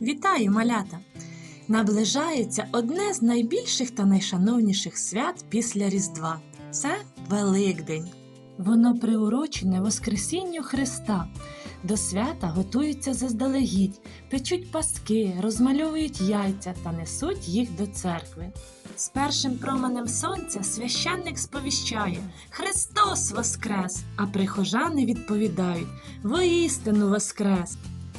Вітаю, малята! Наближається одне з найбільших та найшановніших свят після Різдва це Великдень. Воно приурочене Воскресінню Христа. До свята готуються заздалегідь, печуть паски, розмальовують яйця та несуть їх до церкви. З першим променем сонця священник сповіщає Христос Воскрес! А прихожани відповідають Воістину Воскрес!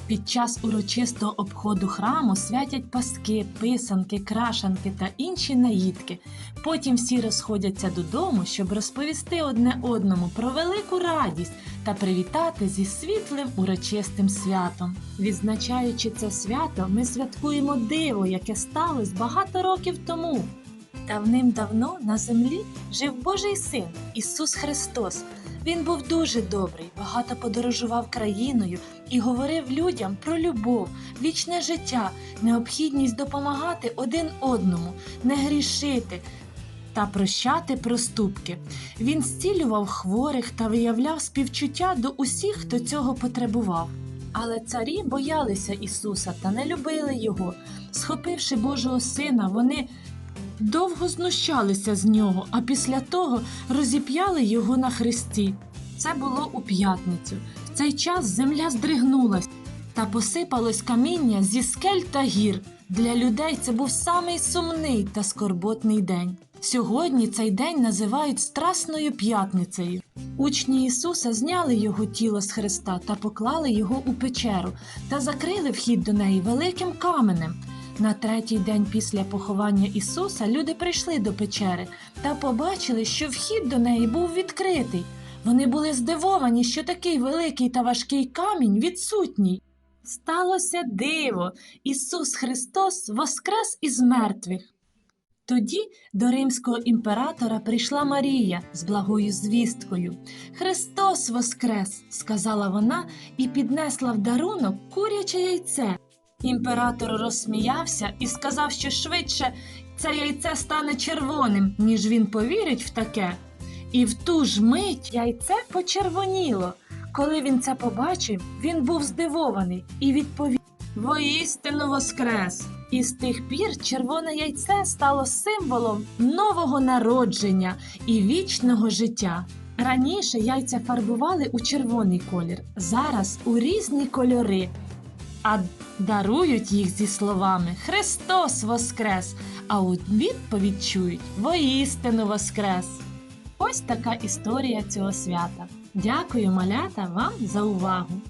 Під час урочистого обходу храму святять паски, писанки, крашанки та інші наїдки. Потім всі розходяться додому, щоб розповісти одне одному про велику радість та привітати зі світлим урочистим святом. Відзначаючи це свято, ми святкуємо диво, яке сталося багато років тому. Давним-давно на землі жив Божий син Ісус Христос. Він був дуже добрий, багато подорожував країною і говорив людям про любов, вічне життя, необхідність допомагати один одному, не грішити та прощати проступки. Він зцілював хворих та виявляв співчуття до усіх, хто цього потребував. Але царі боялися Ісуса та не любили Його. Схопивши Божого сина, вони довго знущалися з нього, а після того розіп'яли його на хресті. Це було у п'ятницю. В цей час земля здригнулась та посипалось каміння зі скель та гір. Для людей це був самий сумний та скорботний день. Сьогодні цей день називають Страсною п'ятницею. Учні Ісуса зняли його тіло з хреста та поклали його у печеру та закрили вхід до неї великим каменем. На третій день після поховання Ісуса люди прийшли до печери та побачили, що вхід до неї був відкритий. Вони були здивовані, що такий великий та важкий камінь відсутній. Сталося диво! Ісус Христос воскрес із мертвих. Тоді до римського імператора прийшла Марія з благою звісткою. Христос воскрес, сказала вона і піднесла в дарунок куряче яйце. Імператор розсміявся і сказав, що швидше це яйце стане червоним, ніж він повірить в таке. І в ту ж мить яйце почервоніло. Коли він це побачив, він був здивований і відповів: Воістину воскрес! І з тих пір червоне яйце стало символом нового народження і вічного життя. Раніше яйця фарбували у червоний колір, зараз у різні кольори а дарують їх зі словами Христос Воскрес! А у відповідь чують Воістину Воскрес! Ось така історія цього свята. Дякую, малята, вам за увагу!